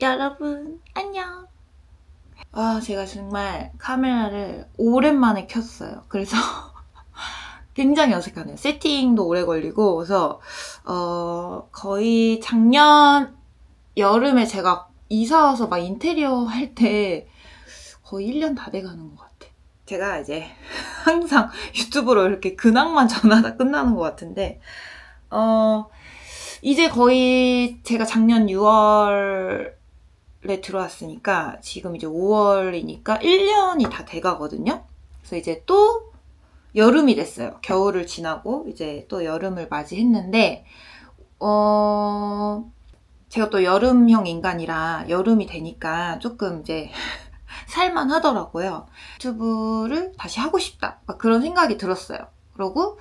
여러분, 안녕. 아, 제가 정말 카메라를 오랜만에 켰어요. 그래서 굉장히 어색하네요. 세팅도 오래 걸리고, 그래서, 어, 거의 작년 여름에 제가 이사 와서 막 인테리어 할 때 거의 1년 다 돼가는 것 같아. 제가 이제 항상 유튜브로 이렇게 근황만 전하다 끝나는 것 같은데, 어, 이제 거의 제가 작년 6월 에 들어왔으니까 지금 이제 5월이니까 1년이 다 돼가거든요. 그래서 이제 또 여름이 됐어요. 겨울을 지나고 이제 또 여름을 맞이했는데, 어, 제가 또 여름형 인간이라 여름이 되니까 조금 이제 살만 하더라고요. 유튜브를 다시 하고 싶다. 막 그런 생각이 들었어요. 그러고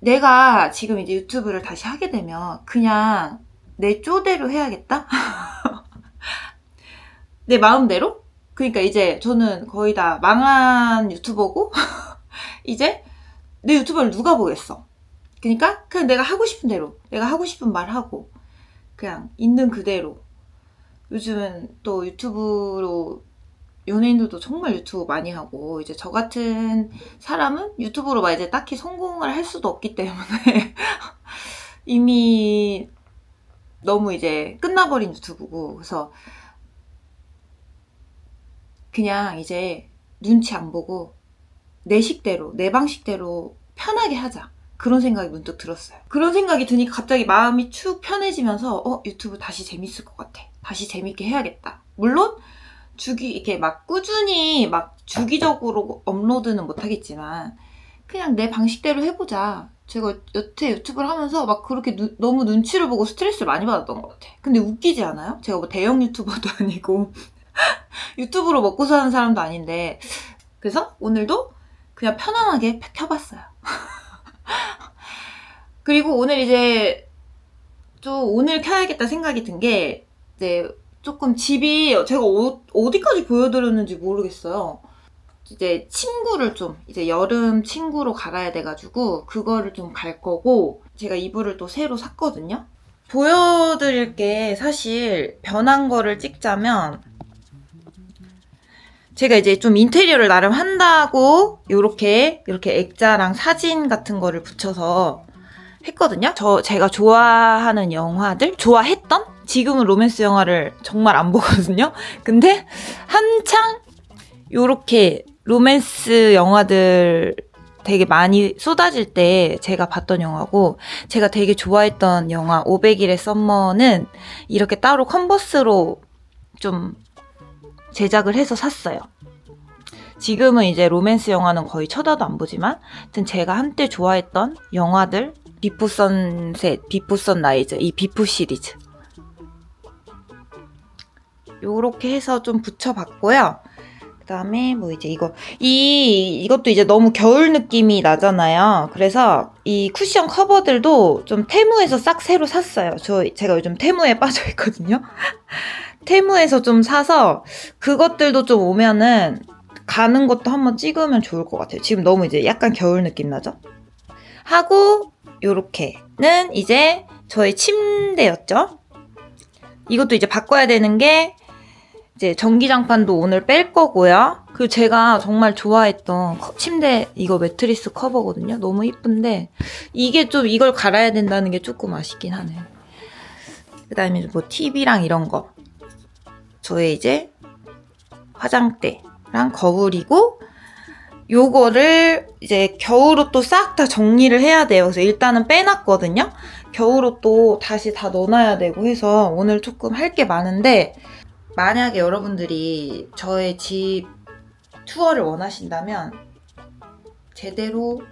내가 지금 이제 유튜브를 다시 하게 되면 그냥 내 쪼대로 해야겠다? 내 마음대로? 그러니까 이제 저는 거의 다 망한 유튜버고 이제 내 유튜브를 누가 보겠어. 그러니까 그냥 내가 하고 싶은 대로 내가 하고 싶은 말 하고 그냥 있는 그대로 요즘은 또 유튜브로 연예인들도 정말 유튜브 많이 하고 이제 저 같은 사람은 유튜브로 막 이제 딱히 성공을 할 수도 없기 때문에 이미 너무 이제 끝나버린 유튜브고 그래서 그냥 이제 눈치 안 보고 내 식대로 내 방식대로 편하게 하자 그런 생각이 문득 들었어요 그런 생각이 드니까 갑자기 마음이 축 편해지면서 어 유튜브 다시 재밌을 것 같아 다시 재밌게 해야겠다 물론 주기 이렇게 막 꾸준히 막 주기적으로 업로드는 못 하겠지만 그냥 내 방식대로 해보자. 제가 여태 유튜브를 하면서 막 그렇게 누- 너무 눈치를 보고 스트레스를 많이 받았던 것 같아. 근데 웃기지 않아요? 제가 뭐 대형 유튜버도 아니고 유튜브로 먹고 사는 사람도 아닌데 그래서 오늘도 그냥 편안하게 켜봤어요. 그리고 오늘 이제 좀 오늘 켜야겠다 생각이 든 게 이제 조금 집이 제가 어, 어디까지 보여드렸는지 모르겠어요. 이제 침구를 좀 이제 여름 침구로 갈아야 돼가지고 그거를 좀 갈 거고 제가 이불을 또 새로 샀거든요. 보여드릴 게 사실 변한 거를 찍자면 제가 이제 좀 인테리어를 나름 한다고 요렇게 이렇게 액자랑 사진 같은 거를 붙여서 했거든요. 저 제가 좋아하는 영화들 좋아했던 지금은 로맨스 영화를 정말 안 보거든요. 근데 한창 요렇게 로맨스 영화들 되게 많이 쏟아질 때 제가 봤던 영화고 제가 되게 좋아했던 영화 500일의 썸머는 이렇게 따로 컨버스로 좀 제작을 해서 샀어요. 지금은 이제 로맨스 영화는 거의 쳐다도 안 보지만 하여튼 제가 한때 좋아했던 영화들 비포 선셋, 비포 선라이즈 이 비포 시리즈 요렇게 해서 좀 붙여봤고요. 그다음에 뭐 이제 이거 이 이것도 이제 너무 겨울 느낌이 나잖아요. 그래서 이 쿠션 커버들도 좀 테무에서 싹 새로 샀어요. 저 제가 요즘 테무에 빠져 있거든요. 테무에서 좀 사서 그것들도 좀 오면은 가는 것도 한번 찍으면 좋을 것 같아요. 지금 너무 이제 약간 겨울 느낌 나죠? 하고 요렇게는 이제 저의 침대였죠. 이것도 이제 바꿔야 되는 게 이제 전기장판도 오늘 뺄 거고요. 그리고 제가 정말 좋아했던 커- 침대 이거 매트리스 커버거든요. 너무 이쁜데 이게 좀 이걸 갈아야 된다는 게 조금 아쉽긴 하네요. 그다음에 뭐 TV랑 이런 거. 저의 이제 화장대랑 거울이고 요거를 이제 겨울옷도 싹 다 정리를 해야 돼요. 그래서 일단은 빼놨거든요. 겨울옷도 다시 다 넣어놔야 되고 해서 오늘 조금 할 게 많은데 만약에 여러분들이 저의 집 투어를 원하신다면 제대로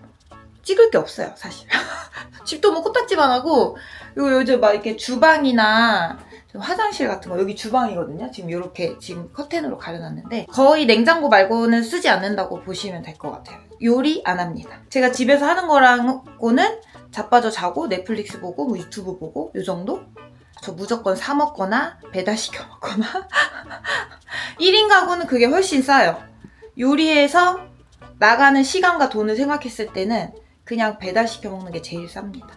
찍을 게 없어요, 사실. 집도 뭐 코딱지만 하고 요 요즘 막 이렇게 주방이나 좀 화장실 같은 거 여기 주방이거든요. 지금 이렇게 지금 커튼으로 가려놨는데 거의 냉장고 말고는 쓰지 않는다고 보시면 될 것 같아요. 요리 안 합니다. 제가 집에서 하는 거랑고는 자빠져 자고 넷플릭스 보고 뭐 유튜브 보고 요 정도? 저 무조건 사 먹거나 배달시켜 먹거나 1인 가구는 그게 훨씬 싸요. 요리해서 나가는 시간과 돈을 생각했을 때는 그냥 배달시켜 먹는 게 제일 쌉니다.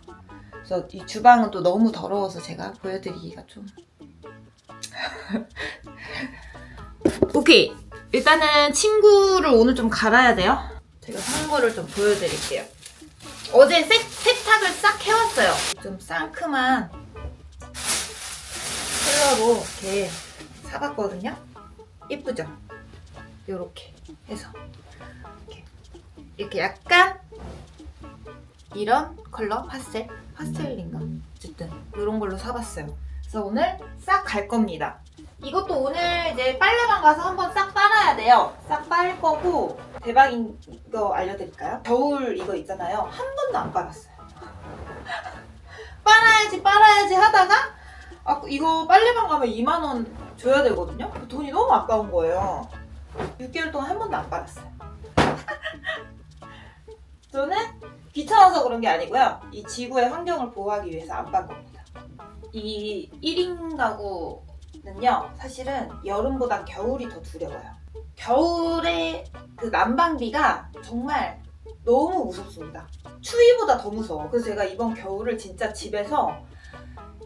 그래서 이 주방은 또 너무 더러워서 제가 보여드리기가 좀 오케이. 일단은 친구를 오늘 좀 갈아야 돼요. 제가 산 거를 좀 보여드릴게요. 어제 세, 세탁을 싹 해왔어요. 좀 상큼한 컬러로 이렇게 사봤거든요. 예쁘죠? 요렇게 해서 이렇게, 이렇게 약간 이런 컬러 파스텔 파스텔인가 어쨌든 이런 걸로 사봤어요. 그래서 오늘 싹 갈 겁니다. 이것도 오늘 이제 빨래방 가서 한번 싹 빨아야 돼요. 싹 빨 거고 대박인 거 알려드릴까요? 겨울 이거 있잖아요. 한 번도 안 빨았어요. 빨아야지 빨아야지 하다가 아, 이거 빨래방 가면 2만 원 줘야 되거든요. 그 돈이 너무 아까운 거예요. 6개월 동안 한 번도 안 빨았어요. 저는 귀찮아서 그런 게 아니고요. 이 지구의 환경을 보호하기 위해서 안 빤 겁니다. 이 1인 가구는요, 사실은 여름보다 겨울이 더 두려워요. 겨울에 그 난방비가 정말 너무 무섭습니다. 추위보다 더 무서워. 그래서 제가 이번 겨울을 진짜 집에서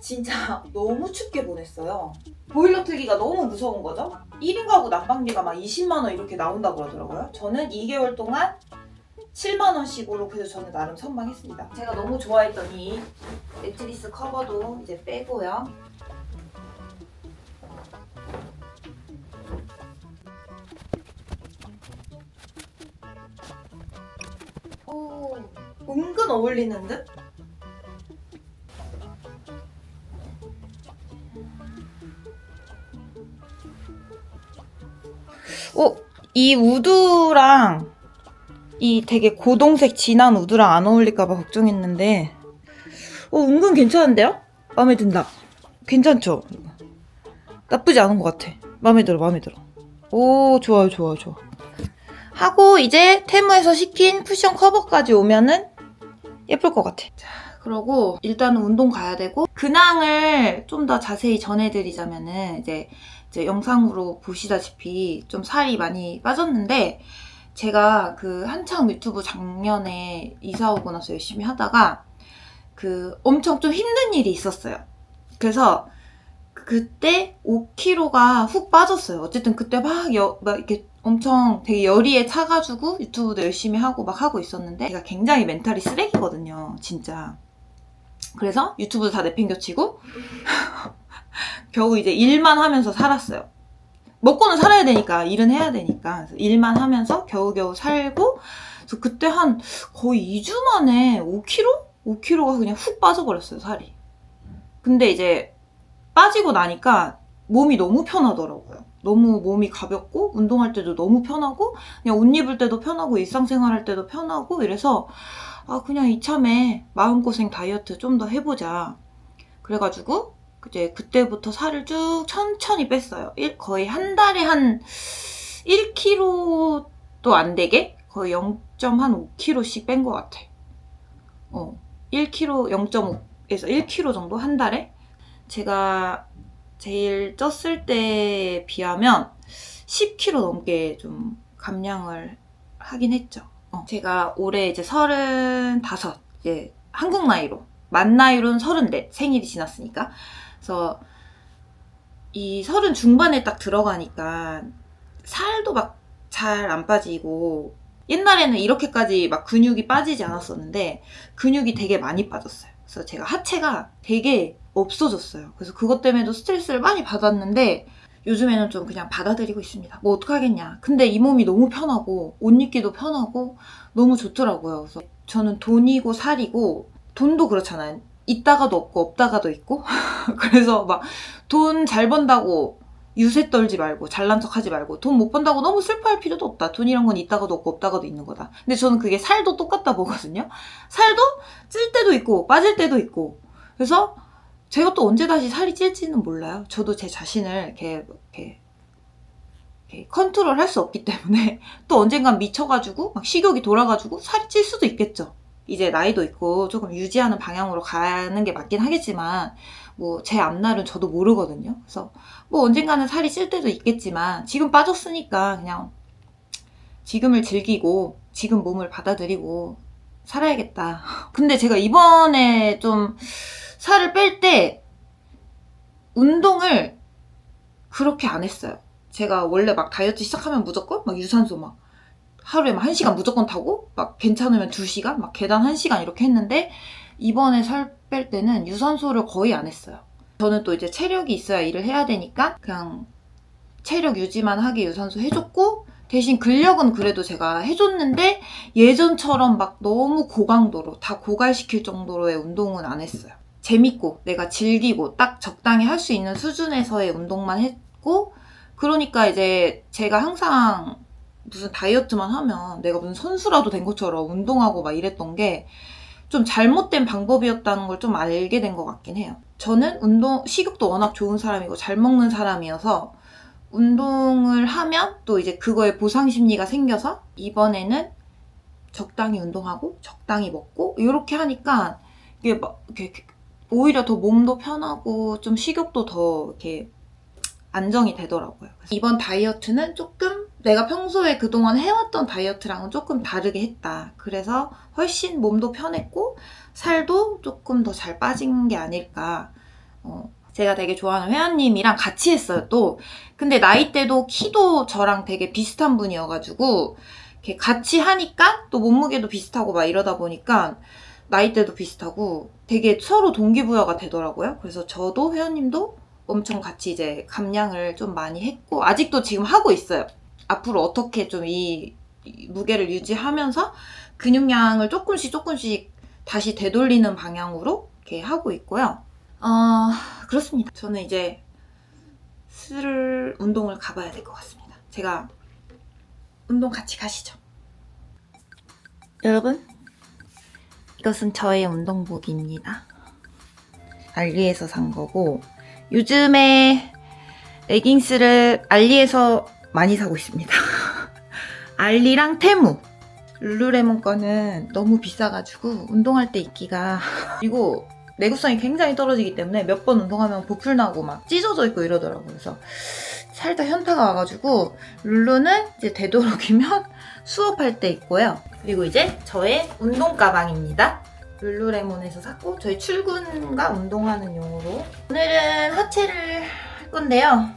진짜 너무 춥게 보냈어요. 보일러 틀기가 너무 무서운 거죠. 1인 가구 난방비가 막 20만 원 이렇게 나온다고 그러더라고요. 저는 2개월 동안 7만 원씩으로 그래서 저는 나름 선방했습니다. 제가 너무 좋아했던 이 매트리스 커버도 이제 빼고요. 오, 은근 어울리는 듯? 어, 이 우드랑 이 되게 고동색 진한 우드랑 안 어울릴까봐 걱정했는데, 어, 은근 괜찮은데요? 마음에 든다. 괜찮죠? 나쁘지 않은 것 같아. 마음에 들어, 마음에 들어. 오, 좋아요, 좋아요, 좋아. 하고 이제 테무에서 시킨 쿠션 커버까지 오면은 예쁠 것 같아. 자, 그러고 일단은 운동 가야 되고 근황을 좀 더 자세히 전해드리자면은 이제 이제 영상으로 보시다시피 좀 살이 많이 빠졌는데 제가 그 한창 유튜브 작년에 이사 오고 나서 열심히 하다가 그 엄청 좀 힘든 일이 있었어요. 그래서 그때 5kg가 훅 빠졌어요. 어쨌든 그때 막, 여, 막 이렇게 엄청 되게 열의에 차가지고 유튜브도 열심히 하고 막 하고 있었는데 제가 굉장히 멘탈이 쓰레기거든요. 진짜. 그래서 유튜브도 다 내팽겨치고 겨우 이제 일만 하면서 살았어요. 먹고는 살아야 되니까 일은 해야 되니까 일만 하면서 겨우겨우 살고 그래서 그때 한 거의 2주 만에 5kg? 5kg가 그냥 훅 빠져버렸어요 살이. 근데 이제 빠지고 나니까 몸이 너무 편하더라고요. 너무 몸이 가볍고 운동할 때도 너무 편하고 그냥 옷 입을 때도 편하고 일상생활 할 때도 편하고 이래서 아 그냥 이참에 마음고생 다이어트 좀 더 해보자. 그래가지고 이제 그때부터 살을 쭉 천천히 뺐어요. 일- 거의 한 달에 한 1kg도 안 되게 거의 0.5kg씩 뺀 것 같아. 어, 1kg, 0.5에서 1kg 정도 한 달에 제가 제일 쪘을 때에 비하면 10kg 넘게 좀 감량을 하긴 했죠. 어, 제가 올해 이제 35, 이제 한국 나이로, 만 나이로는 34, 생일이 지났으니까. 그래서 이 서른 중반에 딱 들어가니까 살도 막 잘 안 빠지고 옛날에는 이렇게까지 막 근육이 빠지지 않았었는데 근육이 되게 많이 빠졌어요. 그래서 제가 하체가 되게 없어졌어요. 그래서 그것 때문에도 스트레스를 많이 받았는데 요즘에는 좀 그냥 받아들이고 있습니다. 뭐 어떡하겠냐. 근데 이 몸이 너무 편하고 옷 입기도 편하고 너무 좋더라고요. 그래서 저는 돈이고 살이고 돈도 그렇잖아요. 있다가도 없고 없다가도 있고 그래서 막 돈 잘 번다고 유세 떨지 말고 잘난 척 하지 말고 돈 못 번다고 너무 슬퍼할 필요도 없다. 돈이란 건 있다가도 없고 없다가도 있는 거다. 근데 저는 그게 살도 똑같다 보거든요. 살도 찔 때도 있고 빠질 때도 있고 그래서 제가 또 언제 다시 살이 찔지는 몰라요. 저도 제 자신을 이렇게 컨트롤 할 수 없기 때문에 또 언젠간 미쳐가지고 막 식욕이 돌아가지고 살이 찔 수도 있겠죠. 이제 나이도 있고 조금 유지하는 방향으로 가는 게 맞긴 하겠지만 뭐 제 앞날은 저도 모르거든요. 그래서 뭐 언젠가는 살이 찔 때도 있겠지만 지금 빠졌으니까 그냥 지금을 즐기고 지금 몸을 받아들이고 살아야겠다. 근데 제가 이번에 좀 살을 뺄 때 운동을 그렇게 안 했어요. 제가 원래 막 다이어트 시작하면 무조건 막 유산소 막 하루에 막 1시간 무조건 타고 막 괜찮으면 2시간 막 계단 1시간 이렇게 했는데 이번에 살 뺄 때는 유산소를 거의 안 했어요. 저는 또 이제 체력이 있어야 일을 해야 되니까 그냥 체력 유지만 하게 유산소 해줬고 대신 근력은 그래도 제가 해줬는데 예전처럼 막 너무 고강도로 다 고갈시킬 정도로의 운동은 안 했어요. 재밌고 내가 즐기고 딱 적당히 할 수 있는 수준에서의 운동만 했고 그러니까 이제 제가 항상 무슨 다이어트만 하면 내가 무슨 선수라도 된 것처럼 운동하고 막 이랬던 게 좀 잘못된 방법이었다는 걸 좀 알게 된 것 같긴 해요. 저는 운동, 식욕도 워낙 좋은 사람이고 잘 먹는 사람이어서 운동을 하면 또 이제 그거에 보상 심리가 생겨서 이번에는 적당히 운동하고 적당히 먹고 이렇게 하니까 이게 막 이렇게 오히려 더 몸도 편하고 좀 식욕도 더 이렇게 안정이 되더라고요. 이번 다이어트는 조금 내가 평소에 그동안 해왔던 다이어트랑은 조금 다르게 했다. 그래서 훨씬 몸도 편했고 살도 조금 더 잘 빠진 게 아닐까. 어, 제가 되게 좋아하는 회원님이랑 같이 했어요, 또. 근데 나이대도 키도 저랑 되게 비슷한 분이어가지고, 이렇게 같이 하니까 또 몸무게도 비슷하고 막 이러다 보니까 나이대도 비슷하고 되게 서로 동기부여가 되더라고요. 그래서 저도 회원님도 엄청 같이 이제 감량을 좀 많이 했고, 아직도 지금 하고 있어요. 앞으로 어떻게 좀 이 무게를 유지하면서 근육량을 조금씩 조금씩 다시 되돌리는 방향으로 이렇게 하고 있고요. 어, 그렇습니다. 저는 이제 슬 운동을 가봐야 될 것 같습니다. 제가 운동 같이 가시죠. 여러분, 이것은 저의 운동복입니다. 알리에서 산 거고, 요즘에 레깅스를 알리에서 많이 사고 있습니다. 알리랑 테무. 룰루레몬 거는 너무 비싸가지고 운동할 때 입기가 그리고 내구성이 굉장히 떨어지기 때문에 몇 번 운동하면 보풀 나고 막 찢어져 있고 이러더라고요. 그래서 살짝 현타가 와가지고 룰루는 이제 되도록이면 수업할 때 입고요. 그리고 이제 저의 운동 가방입니다. 룰루레몬에서 샀고 저희 출근과 운동하는 용으로 오늘은 하체를 할 건데요.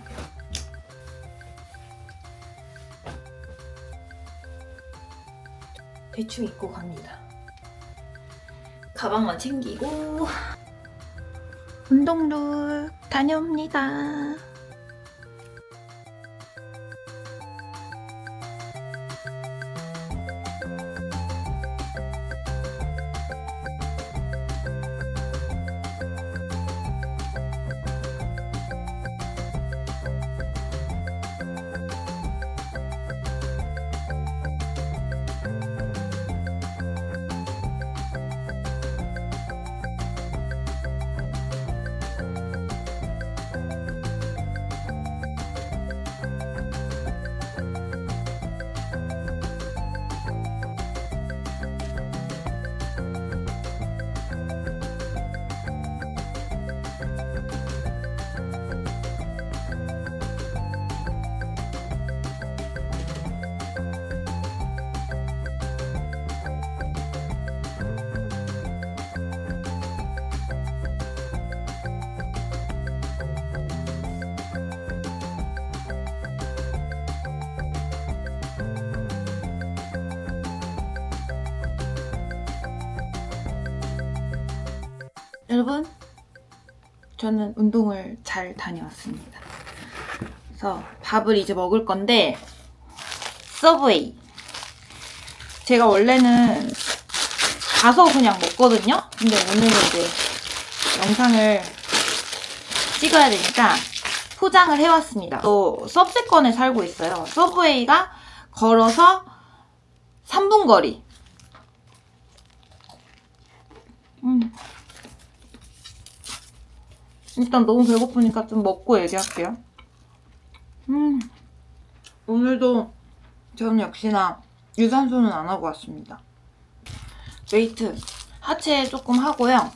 대충 입고 갑니다. 가방만 챙기고 운동 룩 다녀옵니다. 여러분, 저는 운동을 잘 다녀왔습니다. 그래서 밥을 이제 먹을 건데, 서브웨이. 제가 원래는 가서 그냥 먹거든요? 근데 오늘은 이제 영상을 찍어야 되니까 포장을 해왔습니다. 또 서브세권에 살고 있어요. 서브웨이가 걸어서 3분 거리. 음. 일단 너무 배고프니까 좀 먹고 얘기할게요. 음. 오늘도 저는 역시나 유산소는 안 하고 왔습니다. 웨이트 하체 조금 하고요.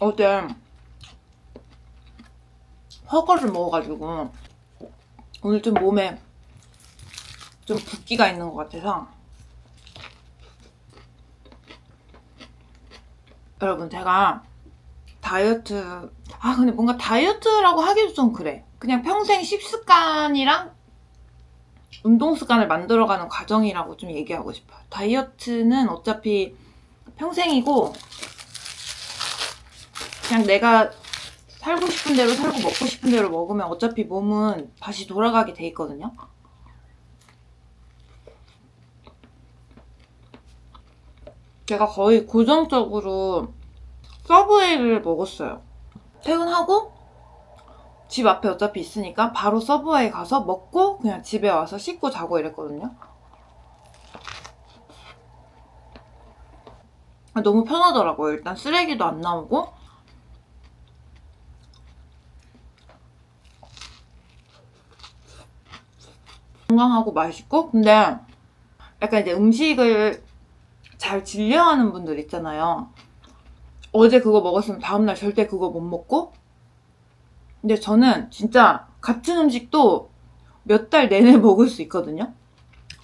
어제 허거를 먹어가지고 오늘 좀 몸에 좀 붓기가 있는 것 같아서 여러분 제가 다이어트 아 근데 뭔가 다이어트라고 하기도 좀 그래. 그냥 평생 식습관이랑 운동 습관을 만들어가는 과정이라고 좀 얘기하고 싶어요. 다이어트는 어차피 평생이고 그냥 내가 살고 싶은 대로 살고 먹고 싶은 대로 먹으면 어차피 몸은 다시 돌아가게 돼 있거든요 제가 거의 고정적으로 서브웨이를 먹었어요. 퇴근하고 집 앞에 어차피 있으니까 바로 서브웨이 가서 먹고 그냥 집에 와서 씻고 자고 이랬거든요. 너무 편하더라고요. 일단 쓰레기도 안 나오고 건강하고 맛있고 근데 약간 이제 음식을 잘 진료하는 분들 있잖아요. 어제 그거 먹었으면 다음날 절대 그거 못 먹고. 근데 저는 진짜 같은 음식도 몇 달 내내 먹을 수 있거든요.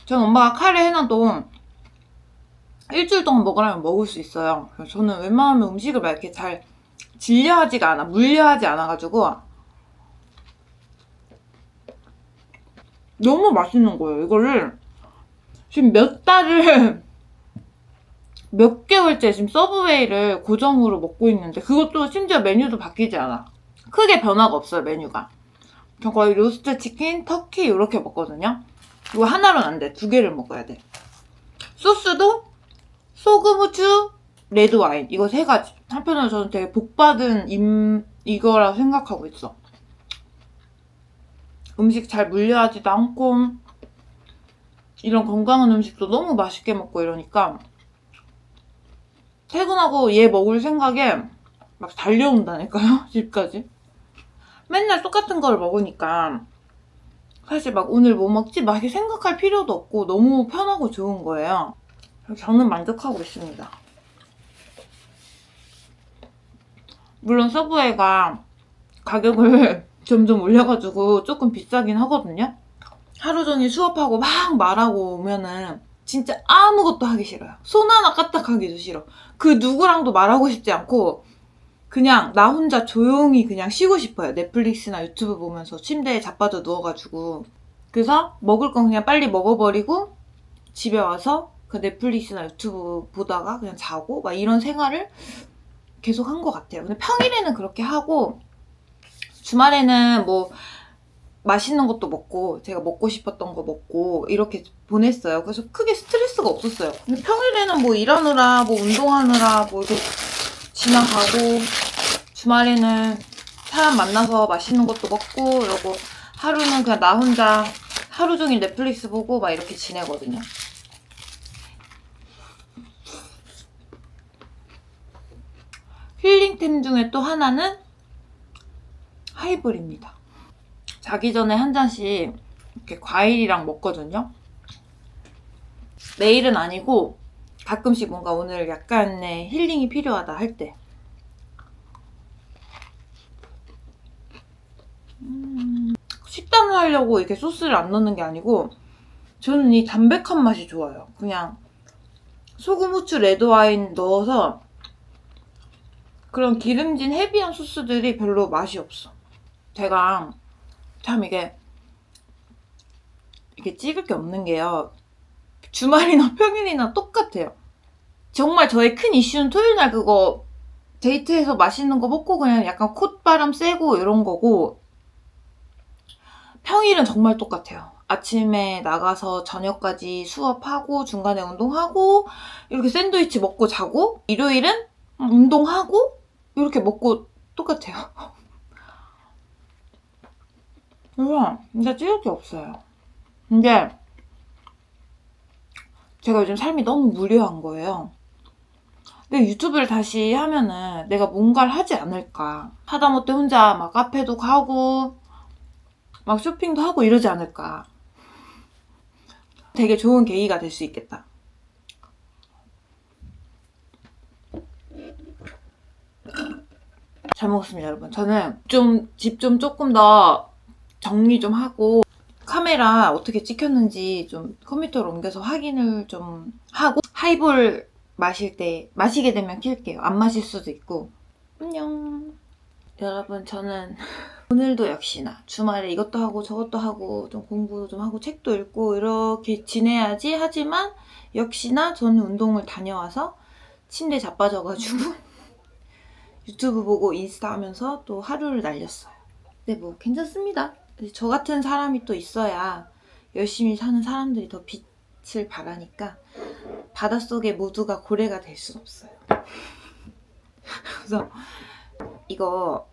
전 엄마가 카레 해놔도 일주일 동안 먹으라면 먹을 수 있어요. 그래서 저는 웬만하면 음식을 막 이렇게 잘 진료하지가 않아, 물려하지 않아가지고 너무 맛있는 거예요. 이거를 지금 몇 달을 몇 개월째 지금 서브웨이를 고정으로 먹고 있는데 그것도 심지어 메뉴도 바뀌지 않아. 크게 변화가 없어요, 메뉴가. 저 거의 로스트 치킨, 터키 이렇게 먹거든요. 이거 하나로는 안 돼. 두 개를 먹어야 돼. 소스도 소금, 후추, 레드 와인 이거 세 가지. 한편으로 저는 되게 복받은 임 이거라 생각하고 있어. 음식 잘 물려하지도 않고 이런 건강한 음식도 너무 맛있게 먹고 이러니까 퇴근하고 얘 먹을 생각에 막 달려온다니까요, 집까지. 맨날 똑같은 걸 먹으니까 사실 막 오늘 뭐 먹지? 막 이렇게 생각할 필요도 없고 너무 편하고 좋은 거예요. 저는 만족하고 있습니다. 물론 서브웨이가 가격을 점점 올려가지고 조금 비싸긴 하거든요. 하루 종일 수업하고 막 말하고 오면은 진짜 아무것도 하기 싫어요. 손 하나 까딱하기도 싫어. 그 누구랑도 말하고 싶지 않고 그냥 나 혼자 조용히 그냥 쉬고 싶어요. 넷플릭스나 유튜브 보면서 침대에 자빠져 누워가지고 그래서 먹을 건 그냥 빨리 먹어버리고 집에 와서 그 넷플릭스나 유튜브 보다가 그냥 자고 막 이런 생활을 계속 한 것 같아요. 근데 평일에는 그렇게 하고 주말에는 뭐 맛있는 것도 먹고 제가 먹고 싶었던 거 먹고 이렇게 보냈어요. 그래서 크게 스트레스가 없었어요. 근데 평일에는 뭐 일하느라 뭐 운동하느라 뭐 이렇게 지나가고 주말에는 사람 만나서 맛있는 것도 먹고 이러고 하루는 그냥 나 혼자 하루 종일 넷플릭스 보고 막 이렇게 지내거든요. 힐링템 중에 또 하나는 하이볼입니다. 자기 전에 한 잔씩 이렇게 과일이랑 먹거든요. 매일은 아니고 가끔씩 뭔가 오늘 약간의 힐링이 필요하다 할 때. 음, 식단을 하려고 이렇게 소스를 안 넣는 게 아니고 저는 이 담백한 맛이 좋아요. 그냥 소금, 후추, 레드와인 넣어서 그런 기름진 헤비한 소스들이 별로 맛이 없어. 제가 참 이게 이게 찍을 게 없는 게요. 주말이나 평일이나 똑같아요. 정말 저의 큰 이슈는 토요일 날 그거 데이트해서 맛있는 거 먹고 그냥 약간 콧바람 쐬고 이런 거고 평일은 정말 똑같아요. 아침에 나가서 저녁까지 수업하고 중간에 운동하고 이렇게 샌드위치 먹고 자고 일요일은 운동하고 이렇게 먹고 똑같아요. 그래서 진짜 찍을 게 없어요. 근데 제가 요즘 삶이 너무 무료한 거예요. 근데 유튜브를 다시 하면은 내가 뭔가를 하지 않을까. 하다못해 혼자 막 카페도 가고 막 쇼핑도 하고 이러지 않을까. 되게 좋은 계기가 될 수 있겠다. 잘 먹었습니다, 여러분. 저는 좀 집 좀 조금 더 정리 좀 하고 카메라 어떻게 찍혔는지 좀 컴퓨터로 옮겨서 확인을 좀 하고 하이볼 마실 때 마시게 되면 킬게요. 안 마실 수도 있고 안녕. 여러분, 저는 오늘도 역시나 주말에 이것도 하고 저것도 하고 좀 공부도 좀 하고 책도 읽고 이렇게 지내야지 하지만 역시나 저는 운동을 다녀와서 침대에 자빠져가지고 유튜브 보고 인스타 하면서 또 하루를 날렸어요. 근데 뭐 괜찮습니다. 저 같은 사람이 또 있어야 열심히 사는 사람들이 더 빛을 발하니까 바닷속의 모두가 고래가 될순 없어요. 그래서 이거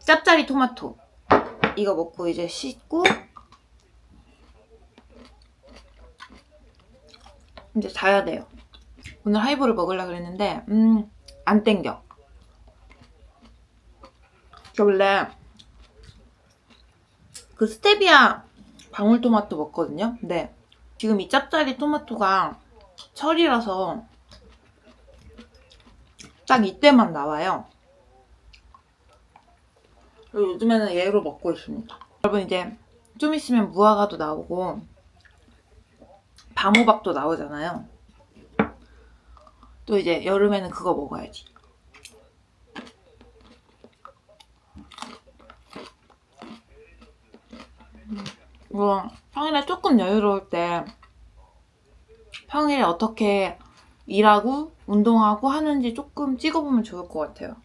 짭짜리 토마토 이거 먹고 이제 씻고 이제 자야 돼요. 오늘 하이볼을 먹으려 그랬는데 음 안 땡겨. 저 원래 그 스테비아 방울토마토 먹거든요. 근데 지금 이 짭짜리 토마토가 철이라서 딱 이때만 나와요. 요즘에는 얘로 먹고 있습니다. 여러분 이제 좀 있으면 무화과도 나오고 밤호박도 나오잖아요. 또 이제 여름에는 그거 먹어야지. 뭐 평일에 조금 여유로울 때 평일에 어떻게 일하고 운동하고 하는지 조금 찍어보면 좋을 것 같아요.